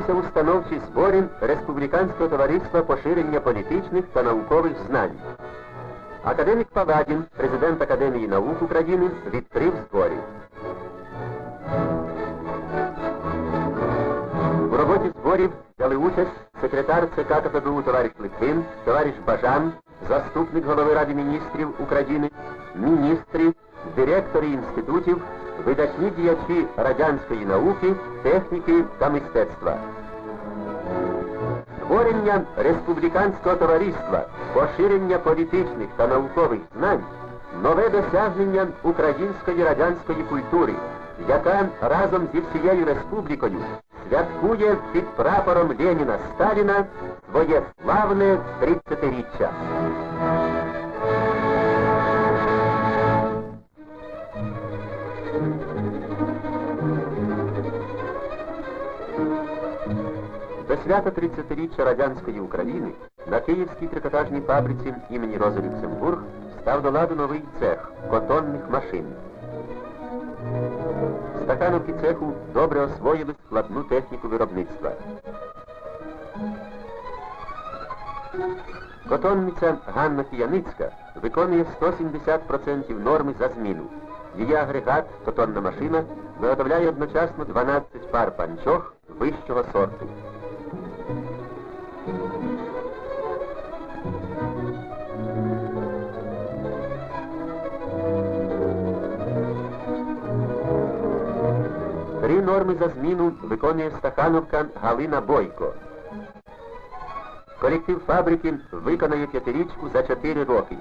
установчі збори Республіканського товариства поширення політичних та наукових знань. Академік Паладін, президент Академії наук України, відкрив збори. У роботі зборів взяли участь секретар ЦК КПБУ товариш Литвин, товариш Бажан, заступник голови Ради міністрів України, міністри, директори інститутів, видатні діячі радянської науки, техніки та мистецтва. Створення республіканського товариства, поширення політичних та наукових знань нове досягнення української радянської культури, яка разом зі всією республікою святкує під прапором Леніна Сталіна своє славне 30-річчя. До свята 30-річчя радянської України на Київській трикотажній фабриці імені Рози Люксембург став до ладу новий цех котонних машин. Стакановки цеху добре освоїли складну техніку виробництва. Котонниця Ганна Кияницька виконує 170% норми за зміну. Її агрегат, котонна машина, виготовляє одночасно 12 пар панчох вищого сорту. Норми за зміну виконує стахановка Галина Бойко. Колектив фабрики виконає п'ятирічку за 4 роки.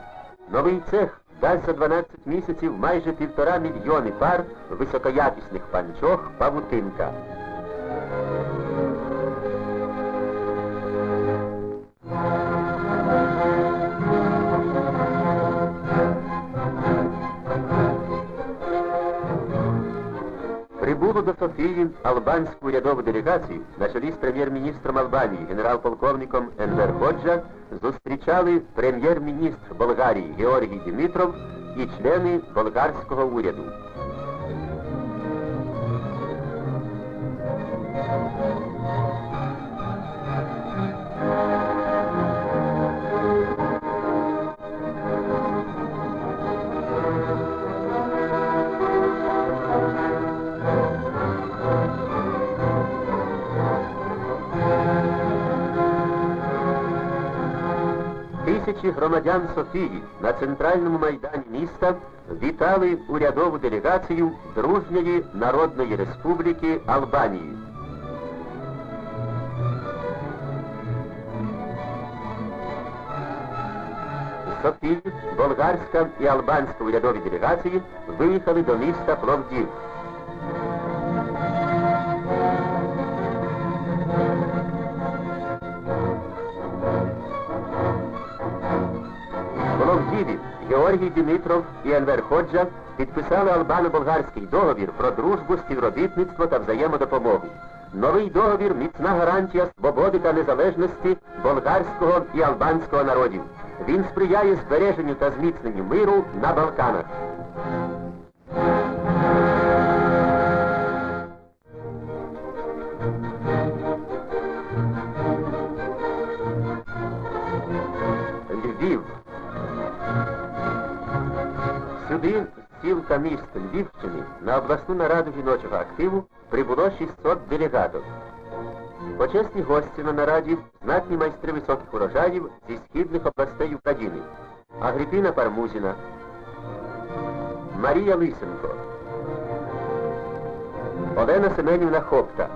Новий цех дасть за 12 місяців майже півтора мільйони пар високоякісних панчох павутинка. До Софії албанську урядову делегацію на чолі з прем'єр-міністром Албанії генерал-полковником Енвер Ходжа зустрічали прем'єр-міністр Болгарії Георгій Димитров і члени болгарського уряду. Тисячі громадян Софії на центральному майдані міста вітали урядову делегацію Дружньої Народної Республіки Албанії. Софії болгарська і албанська урядові делегації виїхали до міста Пловдів. Георгій Димитров і Енвер Ходжа підписали албано-болгарський договір про дружбу, співробітництво та взаємодопомогу. Новий договір міцна гарантія свободи та незалежності болгарського і албанського народів. Він сприяє збереженню та зміцненню миру на Балканах. Львів. Сюди, з сіл та міст Львівщини, на обласну нараду жіночого активу прибуло 600 делегатів. Почесні гості на нараді знатні майстри високих урожаїв зі східних областей України. Агріпіна Пармузіна, Марія Лисенко, Олена Семенівна Хопта,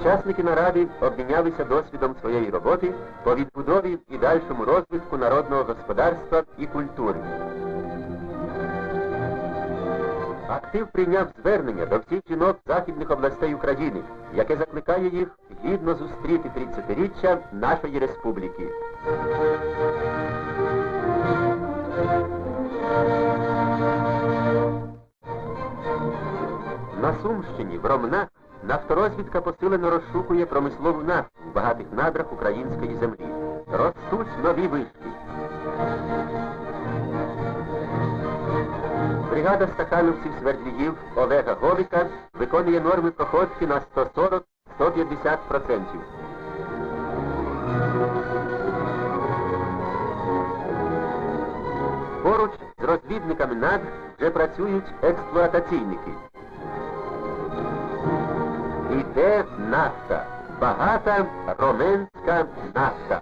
Учасники наради обмінялися досвідом своєї роботи по відбудові і дальшому розвитку народного господарства і культури. Актив прийняв звернення до всіх жінок західних областей України, яке закликає їх гідно зустріти 30-річчя нашої республіки. На Сумщині, в Ромнах, нафторозвідка посилено розшукує промислову нафту в багатих надрах української землі. Ростуть нові вишки. Бригада стахановців свердліїв Олега Говіка виконує норми проходки на 140-150%. Поруч з розвідниками НАД вже працюють експлуатаційники. Іде нафта. Багата роменська нафта.